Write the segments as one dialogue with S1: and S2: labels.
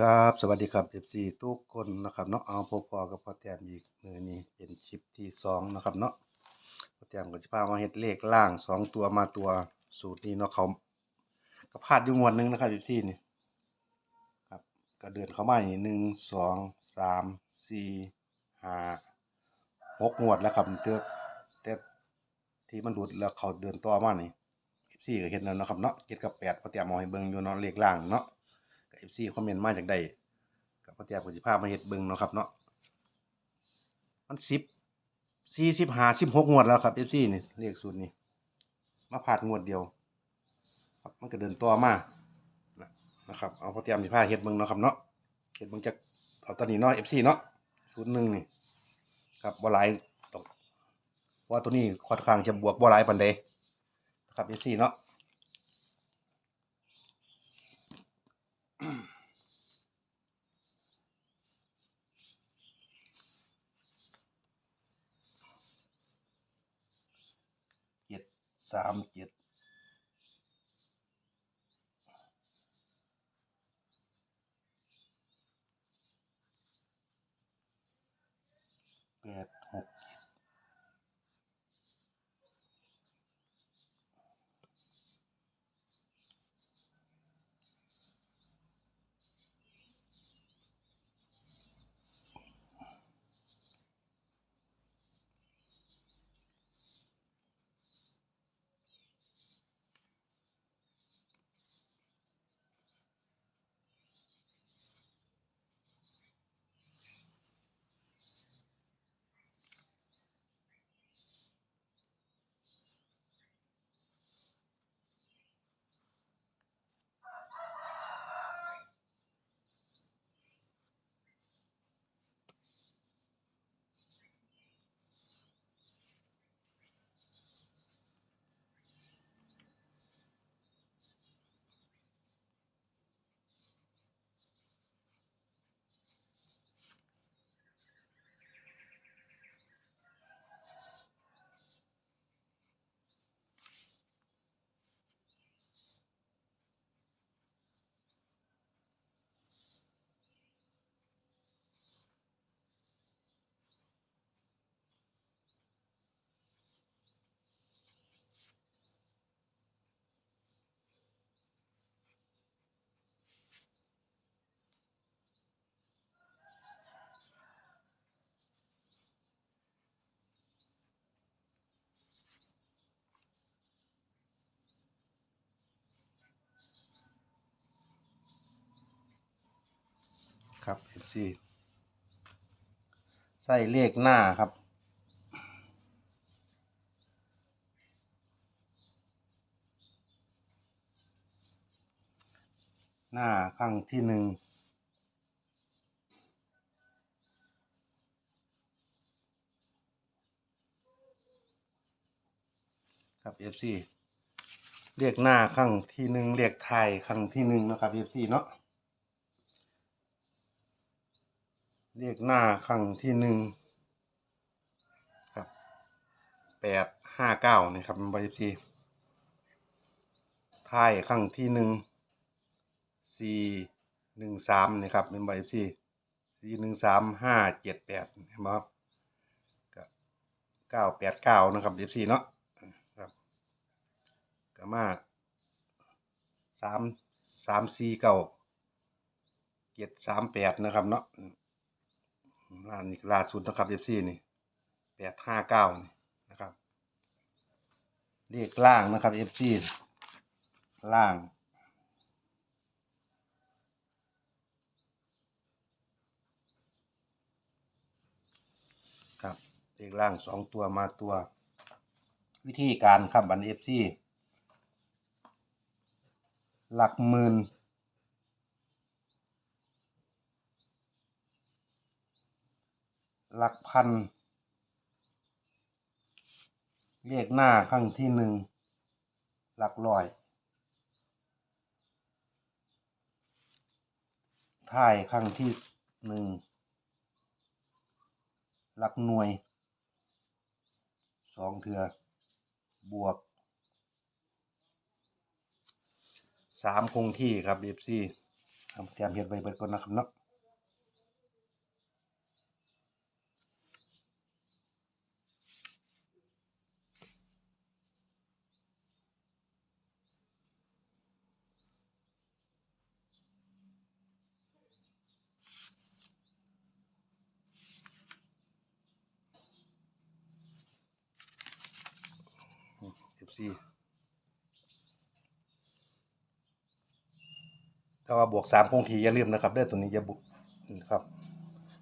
S1: ครับสวัสดีครับ FC ทุกคนนะครับเนาะเอาพบพอกับพ่อแต้มอีกมื้อนี้เป็นคลิปที่สองนะครับเนาะพ่อแต้มก็สิพามาเฮ็ดเลขล่างสองตัวมาตัวสูตรนี้เนาะเขาก็พลาดอยู่งวดหนึงนะครับ FC นี่ครับก็เดินเข้ามานี่หนึ่งสองสามสี่ห้าหกงวดแล้วครับเตือแต่ที่มันหลุดแล้วเขาเดินต่อมานี่ FC ก็เห็นแล้วเนาะครับเนาะ7กับ8พ่อแต้มเอาให้เบิ่งอยู่เนาะเลขล่างเนาะ ก็ FC คอมเมนต์มาจากใดกับพ่อแต้มก็สิพามาเฮ็ดเบิงเนาะครับเนาะมัน10 45 16งวดแล้วครับ FC นี่เลขสูตรนี้มาพลาดงวดเดียวครับมันก็เดินต่อมานะนะครับเอาพ่อแต้มสิพาเฮ็ดเบิงเนาะครับเนาะเฮ็ดเบิงจากเอาตอนนี้เนาะ FC เนาะสูตรหนึ่งนี่ครับบ่หลายดอกว่าตัวนี้ค่อนข้างจะบวกบ่หลายปานใดครับ FC เนาะ เจ็ด สามเจ็ดแปดหก ครับ FC ใส่เลขหน้าครับ หน้าข้างที่หนึ่งครับ FC เรียกหน้าข้างที่หนึ่งเรียกไทยข้างที่หนึ่งนะครับ FC เนาะ เรียกหน้าข้างที่หนึ่งครับแปดห้าเก้านี่ครับ FC ท้ายข้างที่หนึ่งสี่หนึ่งสามนี่ครับเป็นใบสี่สี่หนึ่งสามห้าเจ็ดแปดเห็นไหมครับกับเก้าแปดเก้านะครับเอฟซีเนาะครับก็มาสามสามสี่เก้าเจ็ดสามแปดนะครับเนาะ ล่านี่ล่าสุดนะครับเอฟซีนี่แปดห้าเก้านี่นะครับเลขล่างนะครับเอฟซีล่างครับเลขล่างสองตัวมาตัว วิธีการครับบันเอฟซีหลักหมื่น หลักพัน เลขหน้าข้างที่หนึ่ง หลักร้อยท้ายข้างที่หนึ่ง หลักหน่วยสองเทือบวกสามคงที่ครับเอฟซีทำเตรียมเฮ็ดไว้เบิดก่อนนะครับเนาะ สี่ถ้าว่าบวกสามคงทีอย่าลืมนะครับเด้อตัวนี้อย่าบุครับ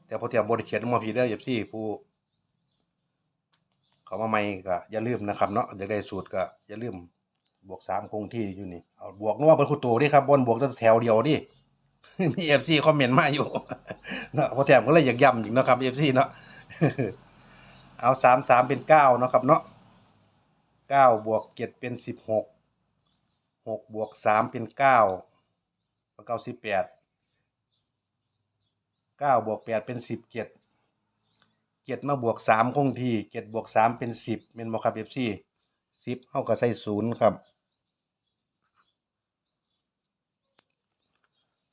S1: แต่พอเตรียมบริเขียนมาพีเด้อสิบสี่ผู้เขามาใหม่ก็อย่าลืมนะครับเนาะอยากได้สูตรก็อย่าลืมบวกสามคงที่อยู่นี่เอาบวกนัวเป็นคู่ตัวดิครับบนบวกแต่แถวเดียวดิมีเอฟซีคอมเมนต์มาอยู่เนาะพอแถมก็เลยอยากย้ำอีกนะครับเอฟซีเนาะเอาสามสามเป็นเก้าเนาะครับเนาะ เก้าบวกเจ็ดเป็นสิบหกหกบวกสามเป็นเก้าเก้าสิบแปดเก้าบวกแปดเป็นสิบเจ็ดเจ็ดมาบวกสามคงที่เจ็ดบวกสามเป็นสิบเป็นบ่ครับเอฟซีสิบเท่ากับใส่ศูนย์ครับ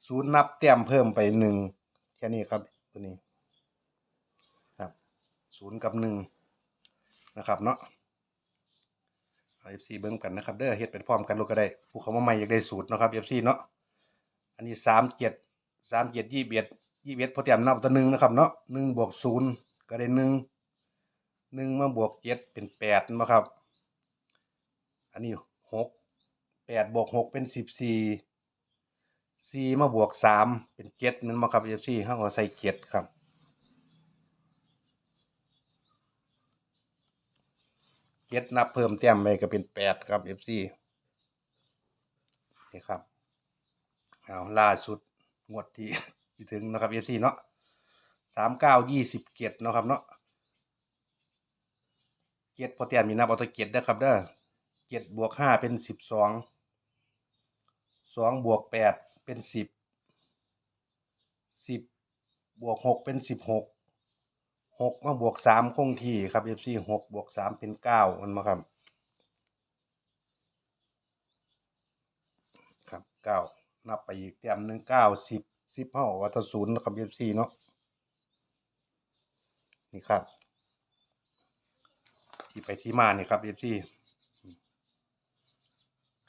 S1: ศูนย์นับแต้มเพิ่มไปหนึ่งแค่นี้ครับตัวนี้ครับศูนย์กับหนึ่งนะครับเนาะ เอฟซีเบิ่งกันนะครับเด้อเฮ็ดเป็นพร้อมกันลูกก็ได้ผู้เขามาใหม่อยากได้สูตรเนาะครับเอฟซีเนาะอันนี้สามเจ็ดสามเจ็ดยี่สิบเอ็ดยี่สิบเอ็ดพอเตรียมนับตัวหนึ่งนะครับเนาะหนึ่งบวกศูนย์ก็ได้หนึ่งหนึ่งมาบวกเจ็ดเป็นแปดนะครับ อันนี้หกแปดบวกหกเป็นสิบสี่สี่มาบวกสามเป็นเจ็ดนั่นมาครับเอฟซีห้าก็ใส่เจ็ดครับ เจ็ดนับเพิ่มแต้มไปก็เป็นแปดครับเอฟซีนี่ครับเอาล่าสุดงวดที่ที่ถึงนะครับเอฟซีเนาะสามเก้ายี่สิบเจ็ดนะครับเนาะเจ็ดพอแต้มมีนับเอาตัวเจ็ดนะครับเด้อเจ็ดบวกห้าเป็นสิบสองสองบวกแปดเป็นสิบสิบบวกหกเป็นสิบหก หกมาบวกสามคงที่ครับ FC หกบวกสามเป็นเก้ามันมาครับครับเก้านับไปอีกเต็มหนึ่งเก้าสิบสิบเท่าวัตศูนย์นะครับ FC เนาะนี่ครับ ที่ไปที่มานี่ครับ FC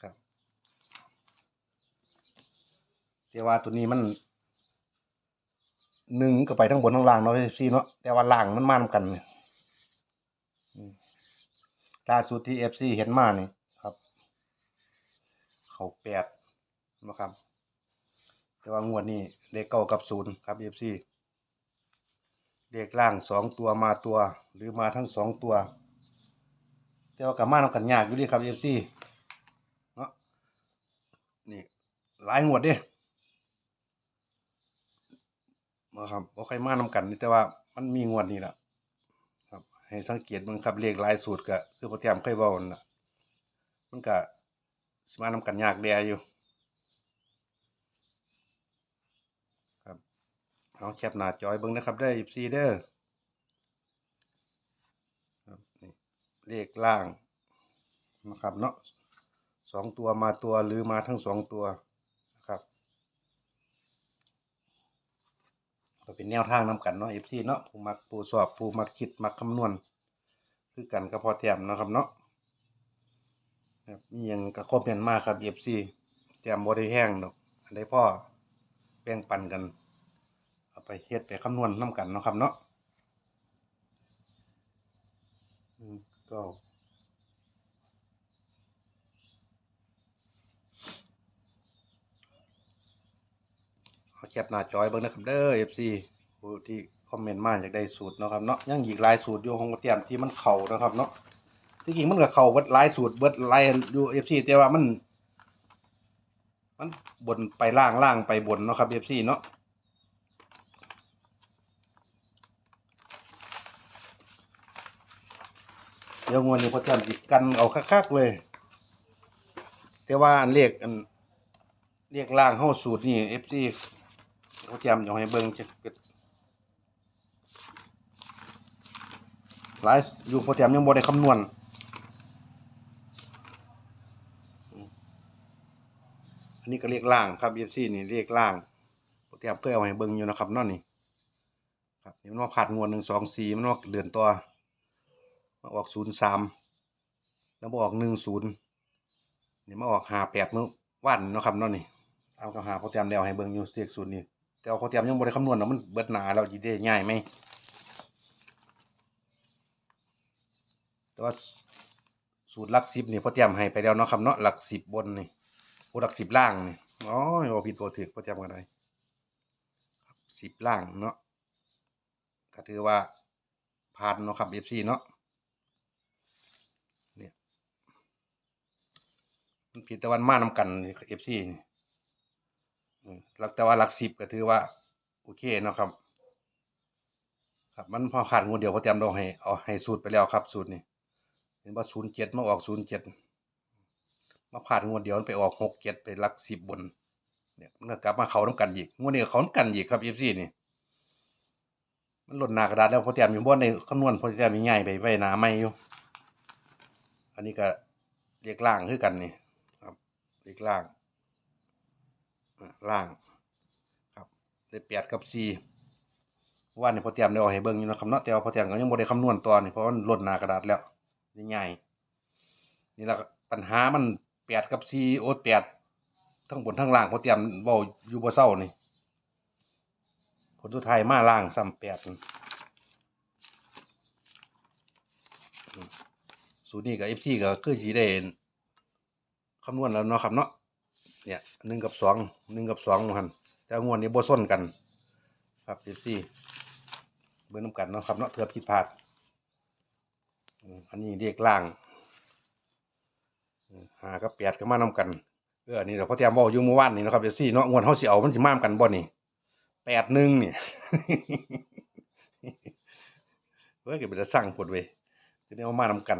S1: ครับแต่ว่าตัวนี้มัน หนึ่งก็ไปทั้งบนทั้งล่างเนาะซีเนาะแต่ว่าล่างมันมานำกันเนี่ยล่าสุดที่เอฟซีเห็นมานี่ครับ เขาแปดนะครับ แต่ว่างวดนี้เลขเก้ากับศูนย์ครับเอฟซีเลขล่างสองตัวมาตัว หรือมาทั้งสองตัว แต่ว่ากับมานำกันยากอยู่ดีครับเอฟซีเนาะนี่หลายงวดเด้ มาครับบ่ค่อยมานำกันนี่แต่ว่ามันมีงวดนี้แหละครับ ให้สังเกตเบิ่งครับเลขหลายสูตรก็คือโปรแกรมเคยเว้านั่นน่ะมันก็สิมานำกันยากแดอยู่ครับเอาแคปหน้าจอยเบิ่งนะครับเด้อ14เด้อครับนี่เลขล่างนะครับเนาะสองตัวมาตัวหรือมาทั้งสองตัวนะครับ ก็เป็นแนวทางนำกันเนาะ FC เนาะผู้มักผู้สอบผู้มักคิดมักคำนวณ คือกันก็พอแต้มเนาะครับเนาะครับมียังก็คอมเมนมากครับ FC แต้มบ่ได้แห้งดอกอันใดพ่อแบ่งปันกันเอาไปเฮ็ดไปคำนวณนำกันเนาะครับเนาะก็ เอาแคปหน้าจอยเบิ่งนะครับเด้อ FC ผู้ที่คอมเมนต์มาอยากได้สูตรเนาะครับเนาะยังอีกหลายสูตรอยู่ของเตรียมที่มันเข้านะครับเนาะที่จริงมันก็เข้าเบิดหลายสูตรเบิดหลายอยู่ FC แต่ว่ามัน มันบนไปล่างล่างไปบนเนาะครับ FC เนาะเดี๋ยวงวดนี้พอเตรียมสิกันเอาคักๆเลย แต่ว่าอันเลขอันเลขล่างเฮาสูตรนี่ FC พอ เตรียมอยากให้เบิ่งจะเกิดหลายอยู่โปรแกรมยังบ่ได้คำนวณอันนี้ก็เรียกล่างครับ FC นี่เรียกล่างเตรียมเคยเอาให้เบิ่งอยู่นะครับนาะนี่ครับนี่มันมาผ่านงวดหนึ่งสองสี่มันมาเดือนตัวมาออกศูนย์สามแล้วมาออกหนึ่งศูนย์นี่มาออกหาแปดมื้อวันนะครับนาะนี่เอากับหาโปรแกรมแล้วให้เบิ่งอยู่เสียกศูนย์นี่ แต่ว่าโปรแกรมยังบ่ได้คำนวณเนาะมันเบิดหนาแล้วสิได้ง่ายไหมแต่ว่าสูตรหลักสิบนี่โปรแกรมให้ไปแล้วเนาะครับเนาะหลักสิบบนนี่โอหลักสิบล่างนี่อ๋อบ่ผิดบ่ถูกโปรแกรมกันได้ครับสิบล่างเนาะก็ถือว่าผ่านเนาะครับ FC เนาะเนี่ยมันผิดแต่วันมานำกัน FC นี่ หลักแต่ว่าหลักสิบก็ถือว่า โอเคเนาะครับ ครับมันพอขาดงูเดียวเขาเตรียมดอกให้เอาให้สูตรไปแล้วครับ สูตรนี่เห็นว่าศูนย์เจ็ดมาออกศูนย์เจ็ดมาผ่านงวดเดียวไปออกหกเจ็ดไปหลักสิบบน เนี่ยมันก็กลับมาเขาน้ำกันอีกงวดนี้เขาน้ำกันอีกครับ FC นี่มันหล่นหนากระดาษแล้วพอเตรียมอยู่บ่ในคำนวณพอเตรียมมีง่ายไปไว้หนาไม่อยู่อันนี้ก็เรียกล่างคือกันนี่ครับเรียกล่าง ล่างครับได้แปดกับสี่ว่านี่พอเตรียมได้เอาให้เบิ่งอยู่นะครับเนาะแต่ว่าพอเตรียมก็ยังบ่ได้คำนวณตัวนี่เพราะมันหล่นหน้ากระดาษแล้วนี่ง่ายนี่แหละปัญหามันแปดกับสี่โอ้แปดทั้งบนทั้งล่างพอเตรียมเว้าอยู่บ่เศร้านี่ผลสุดท้ายมาล่างซ้ำแปดสูตรนี้กับเอฟซีก็คือสีได้คำนวณแล้วเนาะครับเนาะ เนี่ยหนึ่งกับสองหนึ่งกับสองมันแต่งวดนี้บ่ส้นกัน ครับเอฟซีเบิ่งน้ำกันเนาะครับเนาะเถื่อผิดพลาดอันนี้เรียกล่างหากับแปดก็มานำกันเอออันนี้เราพอเตรียมเว้าอยู่เมื่อวานนี่นะครับเอฟซีเนาะงวดเฮาสิเอามันสิมามกันบ่นี่แปดหนึ่งเนี่ยเฮ้ยเก็เป็นจะสร้างผลเว้ยจะได้เอามานำกัน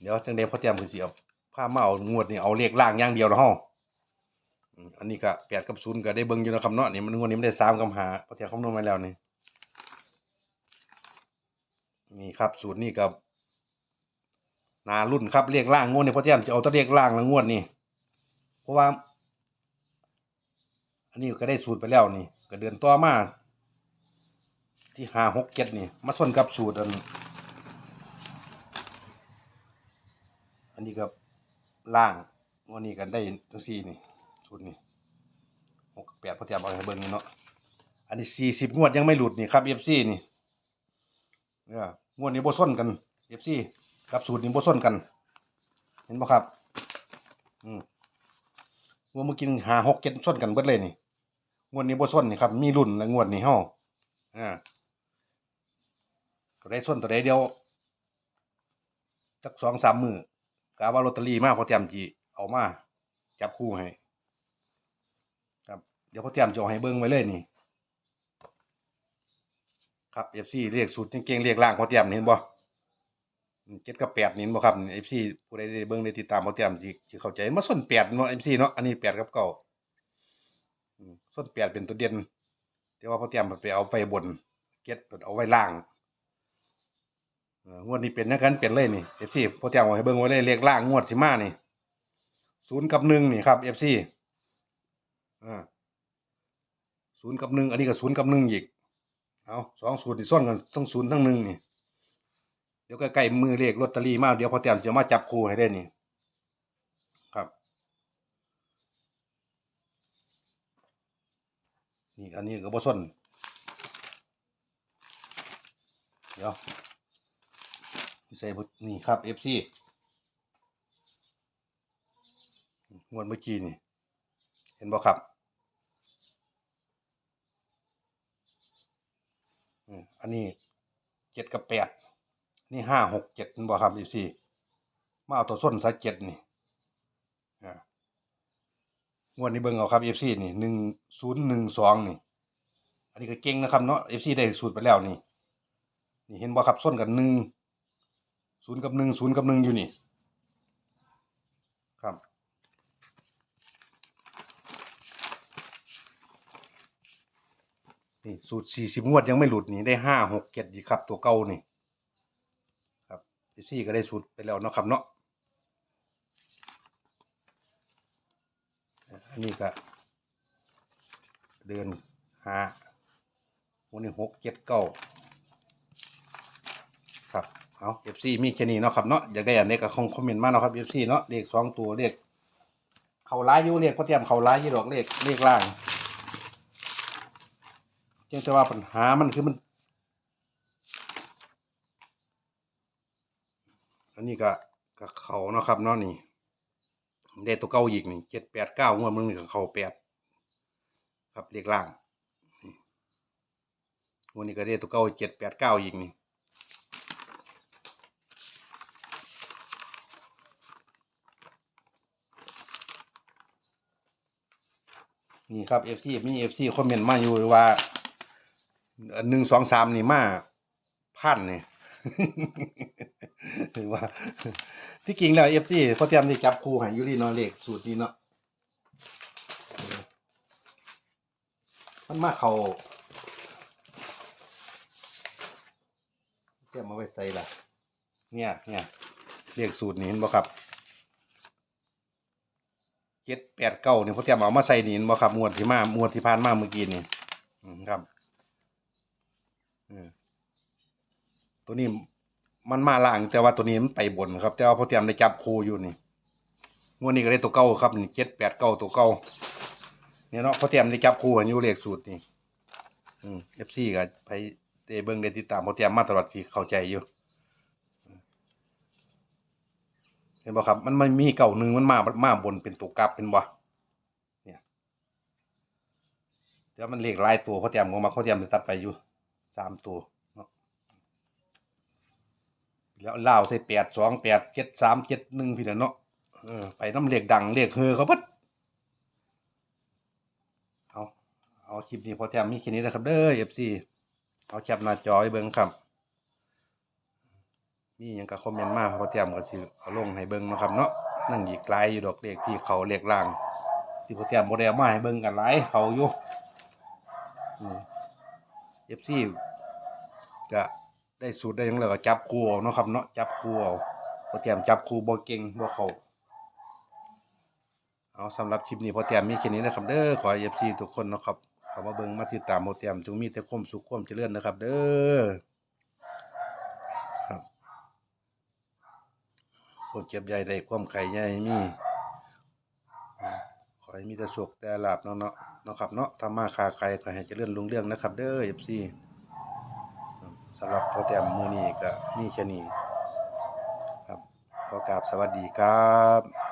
S1: เดี๋ยวจังเดพอเตรียมคือสิเอา ผ้ามาเอางวดนี่เอาเลขล่างอย่างเดียวนะฮะอันนี้ก็แปดกับศูนย์ก็ได้เบิ่งอยู่นะครับเนาะนี่มันงวดนี้มันได้สามกับหาพอเตรียมคำนวณมาแล้วนี่นี่ครับสูตรนี่กับนารุ่นครับเลขล่างงวดนี้พอเตรียมจะเอาตัวเลขล่างแล้วงวดนี้เพราะว่า อันนี้ก็ได้สูตรไปแล้วนี่ก็เดือนต่อมาที่ห้าหกเจ็ดนี่ มาส่วนกับสูตรอัน อันนี้กับ ล่างวันนี้กันได้ทั้งสี่นี่สูตรนี่หกแปดพอเตรียมเอาให้เบิ่งนี่เนาะอันนี้สี่สิบงวดยังไม่หลุดนี่ครับเอฟซีนี่เนี่ยงวดนี้โบส้นกันเอฟซีกับสูตรนี้โบส้นกัน เห็นปะครับ อืมงวดเมื่อกี้หาหกเจ็ดส้นกันเบิดเลยนี่งวดนี้โบส้นนี่ครับมีรุ่นและงวดนี้เฮาอ่าตัวใดส้นตัวใดเดียวจักสองสามมือ กะว่าลอตเตอรี่มาพอเตรียมจีเอามา จับคู่ให้ ครับ เดี๋ยวพอเตรียมจะเอาให้เบิ่งไว้เลยนี่ ครับ FC เรียกสูตรเก่งเรียกล่างพอเตรียมนี่เห็นบ่เจ็ดกับแปดนี่เห็นบ่ครับ FC ผู้ใดได้เบิ่งได้ติดตามพอเตรียมสิสิเข้าใจมาส้นแปดเนาะ FC เนาะอันนี้แปดกับเก้าส้นแปดเป็นตัวเด่นแต่ว่าพอเตรียมไปเอาไฟบนเก็ตเอาไว้ล่าง เอองวดนี้เป็นนักกันเป็นเลยนี่เอฟซีพอเตรียมเอาให้เบิ่งไว้เลยเรียกล่างงวดสิมานี่ศูนย์กับหนึ่งนี่ครับเอฟซีอ่าศูนย์กับหนึ่งอันนี้ก็ศูนย์กับหนึ่งอีกเอาสองศูนย์นี่ส้นกันทั้งศูนย์ทั้งหนึ่งนี่เดี๋ยวใกล้ๆมือเลขลอตเตอรี่มาเดี๋ยวพอเตรียมจะมาจับคู่ให้ได้นี่ครับ นี่อันนี้ก็บ่ส้นเดี๋ยว ใส่บุนี่ครับ FC งวดเมื่อกี้นี่ เห็นบ่ครับอันนี้เจ็ดกับแปดนี่ห้าหกเจ็ดบ่ครับ FC มาเอาตัวส้นซะเจ็ดนี่งวดนี้เบิ่งเอาครับ FC นี่หนึ่งศูนย์หนึ่งสองนี่ อันนี้ก็เก่งนะครับเนาะ FC ได้สูตรไปแล้วนี่นี่เห็นบ่ครับส้นกันหนึ่ง ศูนย์กับหนึ่งศูนย์กับหนึ่งอยู่นี่ ครับ นี่สูตรสี่สิบงวดยังไม่หลุดนี่ได้ห้าหกเจ็ดอีครับ ตัวเก่านี่ ครับ FC ก็ได้สูตรไปแล้วเนาะครับเนาะอะอันนี้ก็เดินหาวันนี้หกเจ็ดเก้าครับ เอาเอฟซีมีแค่นี้เนาะครับเนาะอยากได้อันนี้ก็คงคอมเมนต์มาเนาะครับเอฟซีเนาะเลขสองตัวเลขเขาร้ายอยู่เลขพอเตรียมเขาร้ายอยู่ดอกเลขเลขล่างเพียงแต่ว่าปัญหามันคือมัน อันนี้ก็ก็เขาเนาะครับเนาะนี่ได้ตัวเก้าอีกนี่เจ็ดแปดเก้างวดมึงนี่ก็เขาแปดครับเลขล่างนี่งวดนี้ก็ได้ตัวเก้าเจ็ดแปดเก้าอีกนี่ นี่ครับเอฟซีมีเอฟซีคอมเมนต์มาอยู่ว่าหนึ่งสองสามนี่มาพันเนี่ถือว่า ที่จริงแล้วเอฟซีเขาเตรียมที่จับคู่ให้อยูรีนาะเลขสูตรนี้เนาะมันมาเขาเตรียมมาไว้ใส่ละเนี่ยเนี่ยเลขสูตรนี้เห็นบ่ครับ เจ็ดแปดเก้าเนี่ยเขาเตียมเอามาใส่นี่เห็นบ่ครับงวดที่มางวดที่ผ่านมาเมื่อกี้นี่ครับตัวนี้มันมาล่างแต่ว่าตัวนี้มันไปบนครับ แต่ว่าพ่อเตียมได้จับคู่อยู่นี่งวดนี้ก็ได้ตัวเก้าครับนี่เจ็ดแปดเก้าตัวเก้าเนี่ยเนาะพ่อเตียมได้จับคู่อยู่เลขสูตรนี่เอฟซีก็ไปได้เบิ่งได้ติดตามพ่อเตียมมาตลอดที่เข้าใจอยู่ เห็นบ่ครับ มันมันมีเก่าหนึ่งมันมามาบนเป็นตัวกลับเป็นบ่เนี่ยแต่ว่ามันเลขลายตัวพอเตรียมของมาพอเตรียมได้ตัดไปอยู่สามตัวแล้วเล่าใส่แปดสองแปดเจ็ดสามเจ็ดหนึ่งพี่เนาะเออไปน้ำเรียกดังเรียกเฮอเขาเบิดเอาเอาคลิปนี้พอแถมมีแค่นี้นะครับเด้อเอฟซีเอาแคปหน้าจอให้เบิ่งครับ มีหยังก็คอมเมนต์มาพอแถมก็สิเอาลงให้เบิ่งนะครับเนาะนั่งอีกหลายอยู่ดอกเลขที่เขาเลขล่างที่พอแถมบ่ได้เอามาให้เบิ่งกันหลายเขาอยู่เอฟซีก็ได้สูตรได้ยังแล้วก็จับคู่เอานะครับเนาะจับคู่เอาพอเตรียมจับคู่บ่เก่งบ่เขาเอาสำหรับคลิปนี้พอเตรียมมีแค่นี้นะครับ เด้อขอให้ FC ทุกคนนะครับข้ามาเบิ่งมาติดตามพอเตรียมจงมีแต่ความสุขความเจริญนะครับ เด้อครับ ความเจ็บใหญ่ได้ความไข่ใหญ่มีอืมขอให้มีแต่สุขแต่ลาบเนาะเนาะเนาะครับเนาะทำมาค้าขายก็ให้เจริญรุ่งเรืองนะครับ เด้อ FC สำหรับโปรแกรมมือนี้ก็มีแค่นี้ครับขอกราบสวัสดีครับ